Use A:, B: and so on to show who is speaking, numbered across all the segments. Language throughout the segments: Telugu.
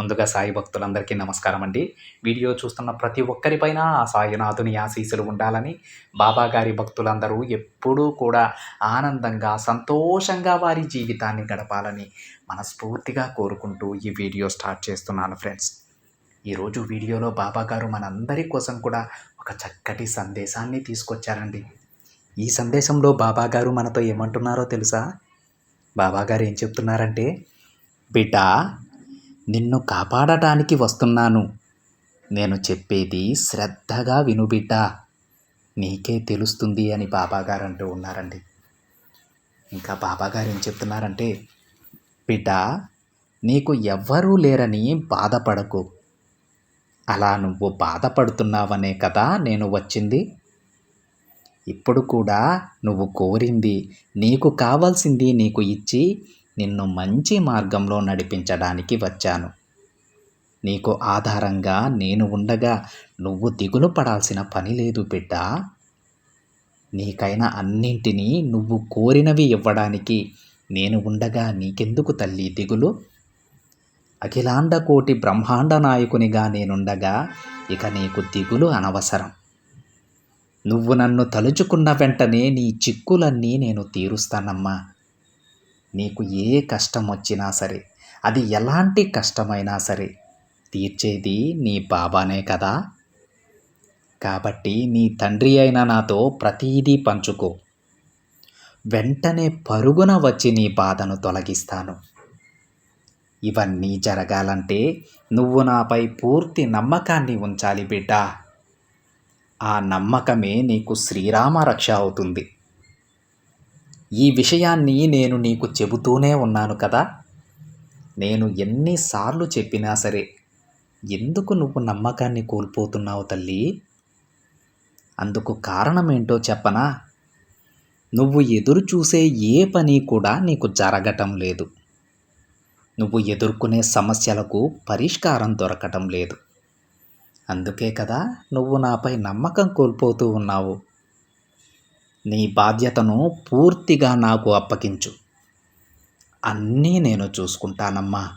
A: ముందుగా సాయి భక్తులందరికీ నమస్కారం అండి. వీడియో చూస్తున్న ప్రతి ఒక్కరిపైన ఆ సాయినాథుని ఆశీస్సులు ఉండాలని బాబా గారి భక్తులందరూ ఎప్పుడూ కూడా ఆనందంగా సంతోషంగా వారి జీవితాన్ని గడపాలని మనస్ఫూర్తిగా కోరుకుంటూ ఈ వీడియో స్టార్ట్ చేస్తున్నాను ఫ్రెండ్స్. ఈరోజు వీడియోలో బాబా గారు మనందరి కోసం కూడా ఒక చక్కటి సందేశాన్ని తీసుకొచ్చారండి. ఈ సందేశంలో బాబా గారు మనతో ఏమంటున్నారో తెలుసా? బాబా గారు ఏం చెప్తున్నారంటే బిడ్డ నిన్ను కాపాడటానికి వస్తున్నాను. నేను చెప్పేది శ్రద్ధగా విను బిడ్డ. నీకే తెలుస్తుంది అని బాబాగారు అంటూ ఉన్నారండి. ఇంకా బాబాగారు ఏం చెప్తున్నారంటే బిడ్డ నీకు ఎవ్వరూ లేరని బాధపడకు. అలా నువ్వు బాధపడుతున్నావనే కదా నేను వచ్చింది. ఇప్పుడు కూడా నువ్వు కోరింది నీకు కావాల్సింది నీకు ఇచ్చి నిన్ను మంచి మార్గంలో నడిపించడానికి వచ్చాను. నీకు ఆధారంగా నేను ఉండగా నువ్వు దిగులు పడాల్సిన పని లేదు బిడ్డ. నీకైనా అన్నింటినీ నువ్వు కోరినవి ఇవ్వడానికి నేను ఉండగా నీకెందుకు తల్లి దిగులు? అఖిలాండ కోటి బ్రహ్మాండ నాయకునిగా నేనుండగా ఇక నీకు దిగులు అనవసరం. నువ్వు నన్ను తలుచుకున్న వెంటనే నీ చిక్కులన్నీ నేను తీరుస్తానమ్మా. నీకు ఏ కష్టం వచ్చినా సరే అది ఎలాంటి కష్టమైనా సరే తీర్చేది నీ బాబానే కదా. కాబట్టి నీ తండ్రి అయిన నాతో ప్రతీదీ పంచుకో. వెంటనే పరుగున వచ్చి నీ బాధను తొలగిస్తాను. ఇవన్నీ జరగాలంటే నువ్వు నాపై పూర్తి నమ్మకాన్ని ఉంచాలి బిడ్డ. ఆ నమ్మకమే నీకు శ్రీరామ రక్ష అవుతుంది. ఈ విషయాన్ని నేను నీకు చెబుతూనే ఉన్నాను కదా. నేను ఎన్నిసార్లు చెప్పినా సరే ఎందుకు నువ్వు నమ్మకాన్ని కోల్పోతున్నావు తల్లి? అందుకు కారణమేంటో చెప్పనా? నువ్వు ఎదురు చూసే ఏ పని కూడా నీకు జరగటం లేదు. నువ్వు ఎదుర్కొనే సమస్యలకు పరిష్కారం దొరకటం లేదు. అందుకే కదా నువ్వు నాపై నమ్మకం కోల్పోతూ ఉన్నావు. నీ బాధ్యతను పూర్తిగా నాకు అప్పగించు. అన్నీ నేను చూసుకుంటానమ్మా.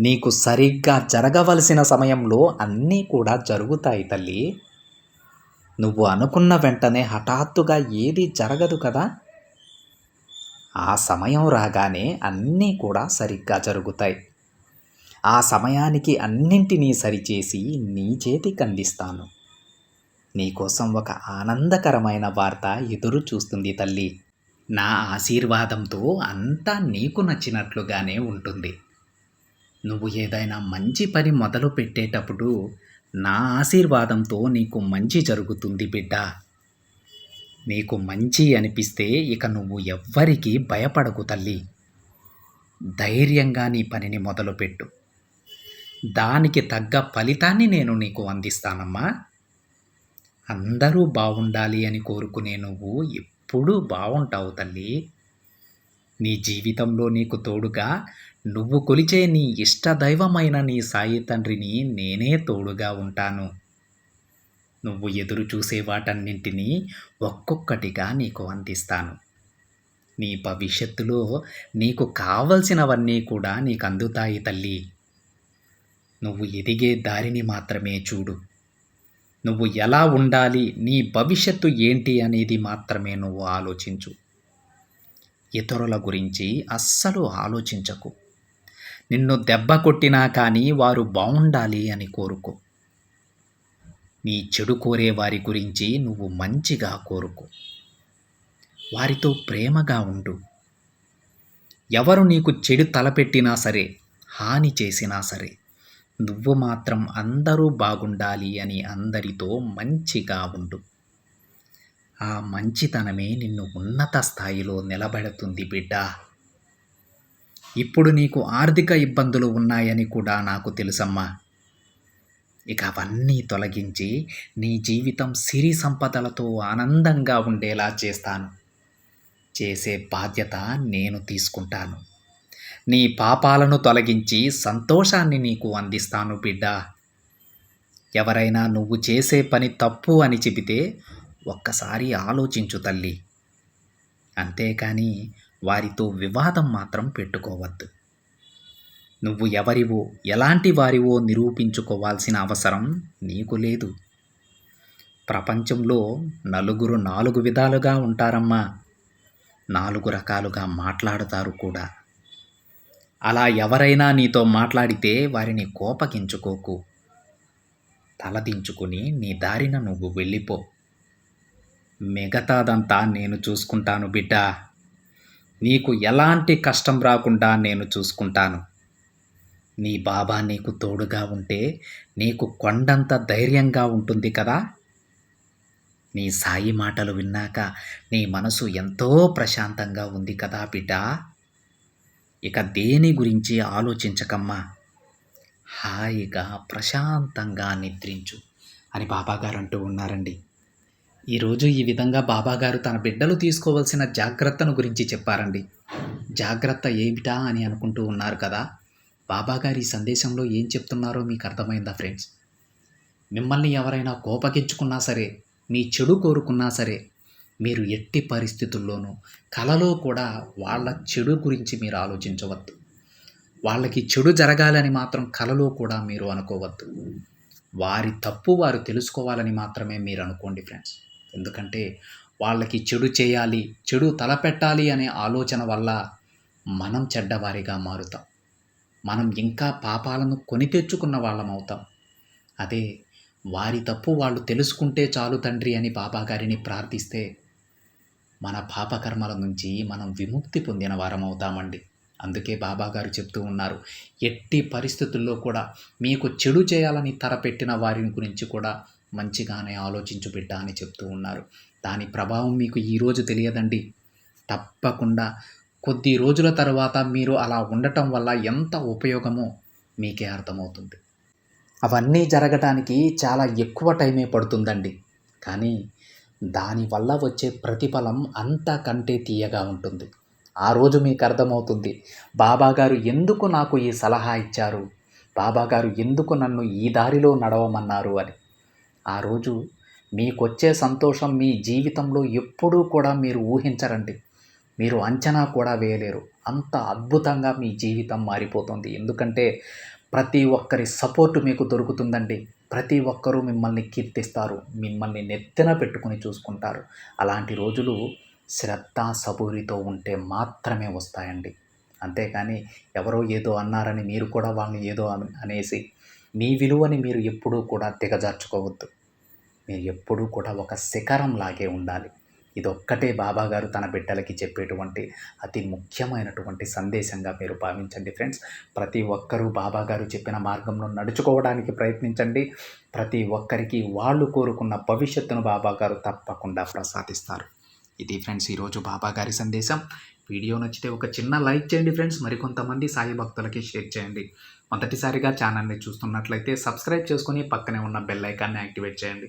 A: నీకు సరిగ్గా జరగవలసిన సమయంలో అన్నీ కూడా జరుగుతాయి తల్లి. నువ్వు అనుకున్న వెంటనే హఠాత్తుగా ఏది జరగదు కదా. ఆ సమయం రాగానే అన్నీ కూడా సరిగ్గా జరుగుతాయి. ఆ సమయానికి అన్నింటినీ సరిచేసి నీ చేతికి అందిస్తాను. నీకోసం ఒక ఆనందకరమైన వార్త ఎదురు చూస్తుంది తల్లి. నా ఆశీర్వాదంతో అంతా నీకు నచ్చినట్లుగానే ఉంటుంది. నువ్వు ఏదైనా మంచి పని మొదలు పెట్టేటప్పుడు నా ఆశీర్వాదంతో నీకు మంచి జరుగుతుంది బిడ్డ. నీకు మంచి అనిపిస్తే ఇక నువ్వు ఎవ్వరికీ భయపడకు తల్లి. ధైర్యంగా నీ పనిని మొదలుపెట్టు. దానికి తగ్గ ఫలితాన్ని నేను నీకు అందిస్తానమ్మా. అందరూ బాగుండాలి అని కోరుకునే నువ్వు ఎప్పుడూ బాగుంటావు తల్లి. నీ జీవితంలో నీకు తోడుగా నువ్వు కొలిచే నీ ఇష్టదైవమైన నీ సాయి తండ్రిని నేనే తోడుగా ఉంటాను. నువ్వు ఎదురు చూసే వాటన్నింటినీ ఒక్కొక్కటిగా నీకు అందిస్తాను. నీ భవిష్యత్తులో నీకు కావలసినవన్నీ కూడా నీకు అందుతాయి తల్లి. నువ్వు ఎదిగే దారిని మాత్రమే చూడు. నువ్వు ఎలా ఉండాలి? నీ భవిష్యత్తు ఏంటి అనేది మాత్రమే నువ్వు ఆలోచించు. ఇతరుల గురించి అస్సలు ఆలోచించకు. నిన్ను దెబ్బ కొట్టినా కానీ వారు బాగుండాలి అని కోరుకో. నీ చెడు కోరే వారి గురించి నువ్వు మంచిగా కోరుకో. వారితో ప్రేమగా ఉండు. ఎవరు నీకు చెడు తలపెట్టినా సరే హాని చేసినా సరే నువ్వు మాత్రం అందరూ బాగుండాలి అని అందరితో మంచిగా ఉండు. ఆ మంచితనమే నిన్ను ఉన్నత స్థాయిలో నిలబెడుతుంది బిడ్డ. ఇప్పుడు నీకు ఆర్థిక ఇబ్బందులు ఉన్నాయని కూడా నాకు తెలుసమ్మా. ఇక అవన్నీ తొలగించి నీ జీవితం సిరి సంపదలతో ఆనందంగా ఉండేలా చేస్తాను. చేసే బాధ్యత నేను తీసుకుంటాను. నీ పాపాలను తొలగించి సంతోషాన్ని నీకు అందిస్తాను బిడ్డ. ఎవరైనా నువ్వు చేసే పని తప్పు అని చెబితే ఒక్కసారి ఆలోచించు తల్లి. అంతేకాని వారితో వివాదం మాత్రం పెట్టుకోవద్దు. నువ్వు ఎవరివో ఎలాంటి వారివో నిరూపించుకోవాల్సిన అవసరం నీకు లేదు. ప్రపంచంలో నలుగురు నాలుగు విధాలుగా ఉంటారమ్మా. నాలుగు రకాలుగా మాట్లాడతారు కూడా. అలా ఎవరైనా నీతో మాట్లాడితే వారిని కోపగించుకోకు. తలదించుకుని నీ దారిన నువ్వు వెళ్ళిపో. మిగతాదంతా నేను చూసుకుంటాను బిడ్డ. నీకు ఎలాంటి కష్టం రాకుండా నేను చూసుకుంటాను. నీ బాబా నీకు తోడుగా ఉంటే నీకు కొండంత ధైర్యంగా ఉంటుంది కదా. నీ సాయి మాటలు విన్నాక నీ మనసు ఎంతో ప్రశాంతంగా ఉంది కదా బిడ్డ. ఇక దేని గురించి ఆలోచించకమ్మా? హాయిగా ప్రశాంతంగా నిద్రించు అని బాబాగారు అంటూ ఉన్నారండి ఈరోజు ఈ విధంగా బాబాగారు తన బిడ్డలు తీసుకోవాల్సిన జాగ్రత్తను గురించి చెప్పారండి. జాగ్రత్త ఏమిటా అని అనుకుంటూ ఉన్నారు కదా? బాబాగారు ఈ సందేశంలో ఏం చెప్తున్నారో మీకు అర్థమైందా ఫ్రెండ్స్? మిమ్మల్ని ఎవరైనా కోపగించుకున్నా సరే మీ చెడు కోరుకున్నా సరే మీరు ఎట్టి పరిస్థితుల్లోనూ కలలో కూడా వాళ్ళ చెడు గురించి మీరు ఆలోచించవద్దు. వాళ్ళకి చెడు జరగాలని మాత్రం కలలో కూడా మీరు అనుకోవద్దు. వారి తప్పు వారు తెలుసుకోవాలని మాత్రమే మీరు అనుకోండి ఫ్రెండ్స్. ఎందుకంటే వాళ్ళకి చెడు చేయాలి చెడు తలపెట్టాలి అనే ఆలోచన వల్ల మనం చెడ్డవారిగా మారుతాం. మనం ఇంకా పాపాలను కొని తెచ్చుకున్న వాళ్ళం అవుతాం. అదే వారి తప్పు వాళ్ళు తెలుసుకుంటే చాలు తండ్రి అని బాబాగారిని ప్రార్థిస్తే మన పాపకర్మల నుంచి మనం విముక్తి పొందిన వారం అవుతామండి అందుకే బాబాగారు చెప్తూ ఉన్నారు ఎట్టి పరిస్థితుల్లో కూడా మీకు చెడు చేయాలని తరపెట్టిన వారిని గురించి కూడా మంచిగానే ఆలోచించు బిడ్డ అని చెప్తూ ఉన్నారు. దాని ప్రభావం మీకు ఈరోజు తెలియదండి. తప్పకుండా కొద్ది రోజుల తర్వాత మీరు అలా ఉండటం వల్ల ఎంత ఉపయోగమో మీకే అర్థమవుతుంది. అవన్నీ జరగటానికి చాలా ఎక్కువ టైమే పడుతుందండి. కానీ దానివల్ల వచ్చే ప్రతిఫలం అంతకంటే తీయగా ఉంటుంది. ఆ రోజు మీకు అర్థమవుతుంది. బాబాగారు ఎందుకు నాకు ఈ సలహా ఇచ్చారు? బాబాగారు ఎందుకు నన్ను ఈ దారిలో నడవమన్నారు అని. ఆ రోజు మీకొచ్చే సంతోషం మీ జీవితంలో ఎప్పుడూ కూడా మీరు ఊహించరండి. మీరు అంచనా కూడా వేయలేరు. అంత అద్భుతంగా మీ జీవితం మారిపోతుంది. ఎందుకంటే ప్రతి ఒక్కరి సపోర్టు మీకు దొరుకుతుందండి. ప్రతి ఒక్కరూ మిమ్మల్ని కీర్తిస్తారు మిమ్మల్ని నెత్తిన పెట్టుకుని చూసుకుంటారు. అలాంటి రోజులు శ్రద్ధ సబూరితో ఉంటే మాత్రమే వస్తాయండి. అంతేకాని ఎవరో ఏదో అన్నారని మీరు కూడా వాళ్ళని ఏదో అనేసి మీ విలువని మీరు ఎప్పుడూ కూడా దిగజార్చుకోవద్దు. మీరు ఎప్పుడూ కూడా ఒక శిఖరం లాగే ఉండాలి. ఇదొక్కటే బాబాగారు తన బిడ్డలకి చెప్పేటువంటి అతి ముఖ్యమైనటువంటి సందేశంగా మీరు భావించండి ఫ్రెండ్స్. ప్రతి ఒక్కరూ బాబాగారు చెప్పిన మార్గంలో నడుచుకోవడానికి ప్రయత్నించండి. ప్రతి ఒక్కరికి వాళ్ళు కోరుకున్న భవిష్యత్తును బాబాగారు తప్పకుండా ప్రసాదిస్తారు. ఇది ఫ్రెండ్స్ ఈరోజు బాబాగారి సందేశం. వీడియో నచ్చితే ఒక చిన్న లైక్ చేయండి ఫ్రెండ్స్. మరికొంతమంది సాయి భక్తులకి షేర్ చేయండి. మొదటిసారిగా ఛానల్ని చూస్తున్నట్లయితే సబ్స్క్రైబ్ చేసుకొని పక్కనే ఉన్న బెల్ ఐకాన్ని యాక్టివేట్ చేయండి.